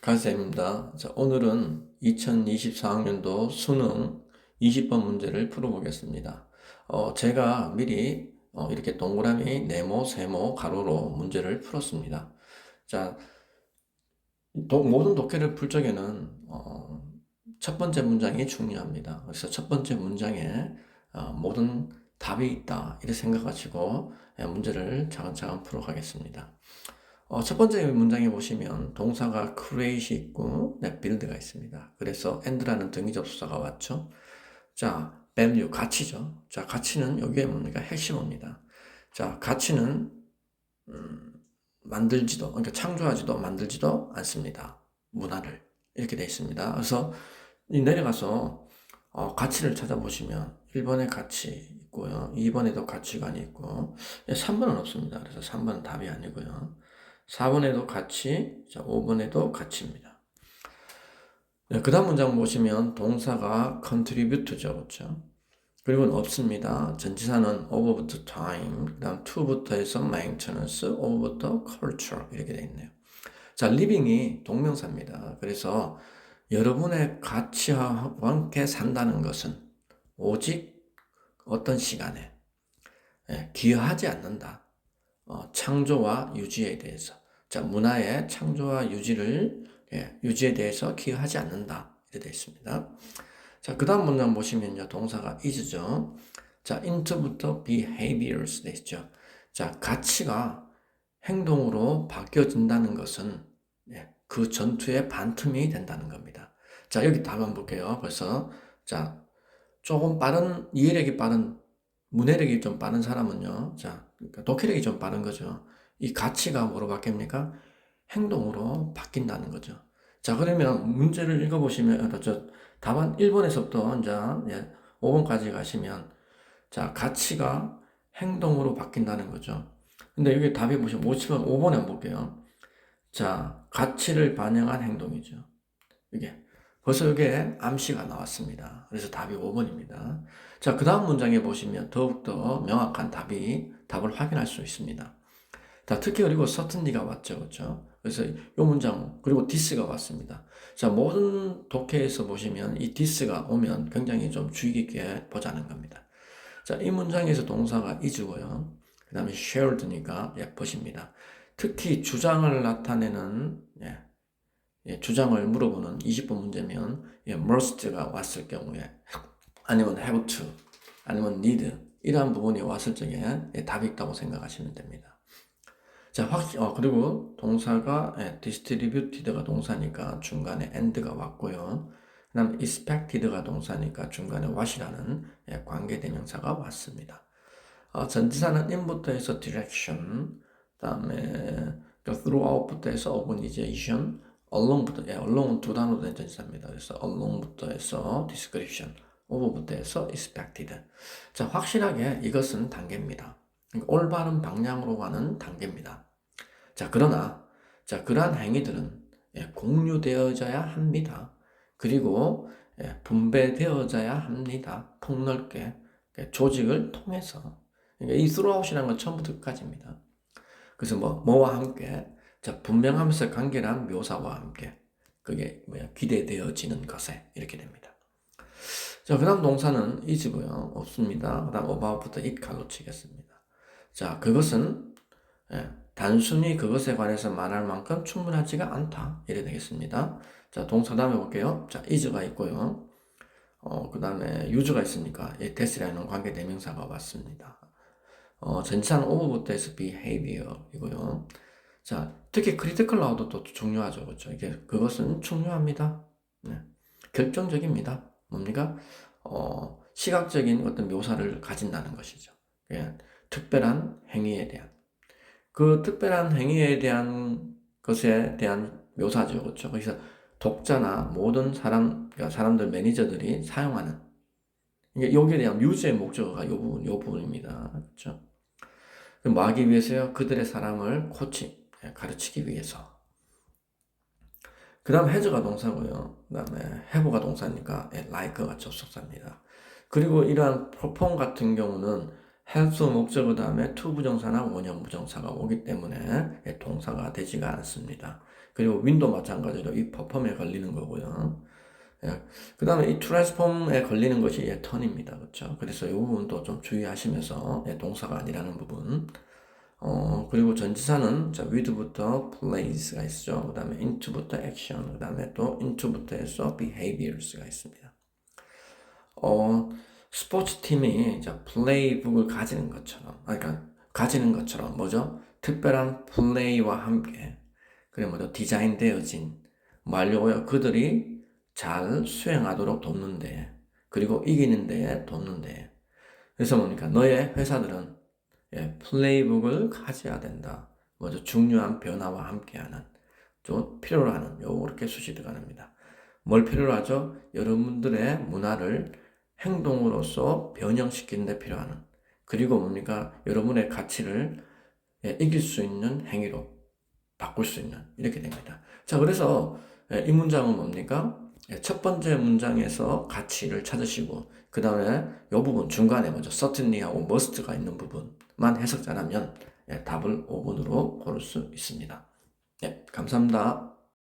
갈쌤입니다. 자, 오늘은 2024학년도 수능 20번 문제를 풀어보겠습니다. 어, 제가 미리 어, 이렇게 동그라미, 네모, 세모, 가로로 문제를 풀었습니다. 자, 도- 모든 독해를 풀 적에는 어, 첫 번째 문장이 중요합니다. 그래서 첫 번째 문장에 어, 모든 답이 있다 이렇게 생각하시고 예, 문제를 차근차근 풀어가겠습니다. 어, 첫 번째 문장에 보시면 동사가 create 있고 네, build가 있습니다. 그래서 and라는 등위 접수사가 왔죠. 자, value 가치죠. 자, 가치는 여기에 뭡니까? 핵심어입니다. 자, 가치는 음, 만들지도 그러니까 창조하지도 만들지도 않습니다. 문화를 이렇게 되어 있습니다. 그래서 이 내려가서 어, 가치를 찾아보시면 1번에 가치 있고요. 2번에도 가치관이 있고 3번은 없습니다. 그래서 3번은 답이 아니고요. 4번에도 가치, 자, 5번에도 가치입니다. 네, 그 다음 문장 보시면 동사가 contribute죠. 그렇죠? 그리고는 없습니다. 전치사는 the time, 그 다음 to부터 해서 maintenance, over부터 culture 이렇게 되어 있네요. 자, living이 동명사입니다. 그래서 여러분의 가치와 함께 산다는 것은 오직 어떤 시간에 예, 기여하지 않는다. 어, 창조와 유지에 대해서. 자, 문화의 창조와 유지를, 예, 유지에 대해서 기여하지 않는다. 이렇게 되어 있습니다. 자, 그 다음 문장 보시면요. 동사가 is죠. 자, into부터 behaviors 돼 있죠. 자, 가치가 행동으로 바뀌어진다는 것은 예, 그 전투의 반틈이 된다는 겁니다. 자, 여기 답 한번 볼게요. 벌써. 자, 조금 빠른, 이해력이 빠른, 문해력이 좀 빠른 사람은요. 자, 그러니까 독해력이 좀 빠른 거죠. 이 가치가 뭐로 바뀝니까? 행동으로 바뀐다는 거죠. 자, 그러면 문제를 읽어보시면, 어, 저, 답안 1번에서부터 이제 예, 5번까지 가시면, 자, 가치가 행동으로 바뀐다는 거죠. 근데 여기 답이 보시면 5번, 5번에 한번 볼게요. 자, 가치를 반영한 행동이죠. 이게. 벌써 이게 암시가 나왔습니다. 그래서 답이 5번입니다. 자, 그 다음 문장에 보시면 더욱더 명확한 답이, 답을 확인할 수 있습니다. 자, 특히 그리고 certainty가 왔죠. 그렇죠? 그래서 이 문장, 그리고 this가 왔습니다. 자, 모든 독해에서 보시면 이 this가 오면 굉장히 좀 주의 깊게 보자는 겁니다. 자, 이 문장에서 동사가 is고요. 그 다음에 shared니까 예, 보십니다. 특히 주장을 나타내는 예, 예, 주장을 물어보는 20번 문제면 예, must가 왔을 경우에 아니면 have to 아니면 need 이러한 부분이 왔을 적에 예, 답이 있다고 생각하시면 됩니다. 자, 확, 어, 그리고 동사가 예, distributed가 동사니까 중간에 and가 왔고요. 그 다음 expected가 동사니까 중간에 what이라는 예, 관계대명사가 왔습니다. 어, 전치사는 in부터 해서 direction, 그 다음에 throughout부터 해서 organization, along부터, 예, along은 두 단어로 된 전치사입니다. 그래서 along부터 해서 description, over부터 해서 expected. 자, 확실하게 이것은 단계입니다. 그러니까 올바른 방향으로 가는 단계입니다. 자, 그러나, 자, 그러한 행위들은 예, 공유되어져야 합니다. 그리고 예, 분배되어져야 합니다. 폭넓게 예, 조직을 통해서. 그러니까 이 throughout이라는 건 처음부터 끝까지입니다. 그래서 뭐, 뭐와 함께, 자, 분명하면서 관계란 묘사와 함께, 그게 뭐야, 기대되어지는 것에, 이렇게 됩니다. 자, 그 다음 동사는 is고요. 없습니다. 그 다음 about부터 it 칼로 치겠습니다. 자, 그것은, 예, 단순히 그것에 관해서 말할 만큼 충분하지가 않다. 이래 되겠습니다. 자, 동사 다음에 볼게요. 자, is가 있고요. 어, 그 다음에 use가 있으니까, 이 that이라는 관계 대명사가 왔습니다. 어, 전치사는 over부터 해서 behavior이고요. 자, 특히 critical out도 중요하죠. 그렇죠? 이게, 그것은 중요합니다. 네. 결정적입니다. 뭡니까? 어, 시각적인 어떤 묘사를 가진다는 것이죠. 예, 특별한 행위에 대한. 그 특별한 행위에 대한 것에 대한 묘사죠. 그렇죠? 그래서 독자나 모든 사람, 그러니까 사람들, 매니저들이 사용하는. 이게 여기에 대한 유즈의 목적어가 이 부분, 이 부분입니다. 그렇죠? 뭐 하기 위해서요? 그들의 사랑을 코치, 예, 가르치기 위해서. 그 다음 해저가 동사고요. 그 다음에 해보가 동사니까 예, like가 접속사입니다. 그리고 이러한 perform 같은 경우는 have 목적어 그 다음에 to 부정사나 원형 부정사가 오기 때문에 예, 동사가 되지가 않습니다. 그리고 윈도 마찬가지로 이 퍼펌에 걸리는 거고요. 예. 그 다음에 이 트랜스폼에 걸리는 것이 예, 턴입니다. 그렇죠? 그래서 이 부분도 좀 주의하시면서 예, 동사가 아니라는 부분. 어, 그리고 전지사는 자, with부터 plays가 있죠. 그 다음에 into부터 action, 그 다음에 또 into부터 해서 behaviors가 있습니다. 어, 스포츠 팀이 자, 플레이북을 가지는 것처럼, 아, 그러니까 가지는 것처럼 뭐죠? 특별한 플레이와 함께 그래 뭐죠? 디자인되어진 말려고요. 그들이 잘 수행하도록 돕는데 그리고 이기는 데에 돕는데 그래서 뭡니까? 너의 회사들은 예, 플레이북을 가져야 된다. 뭐죠? 중요한 변화와 함께하는 좀 필요로 하는 요렇게 수시 들어갑니다. 뭘 필요로 하죠? 여러분들의 문화를 행동으로서 변형시키는 데 필요하는 그리고 뭡니까? 여러분의 가치를 예, 이길 수 있는 행위로 바꿀 수 있는 이렇게 됩니다. 자, 그래서 예, 이 문장은 뭡니까? 예, 첫 번째 문장에서 가치를 찾으시고 그 다음에 이 부분 중간에 먼저 certainly하고 must가 있는 부분만 해석 잘하면 예, 답을 5번으로 고를 수 있습니다. 예, 감사합니다.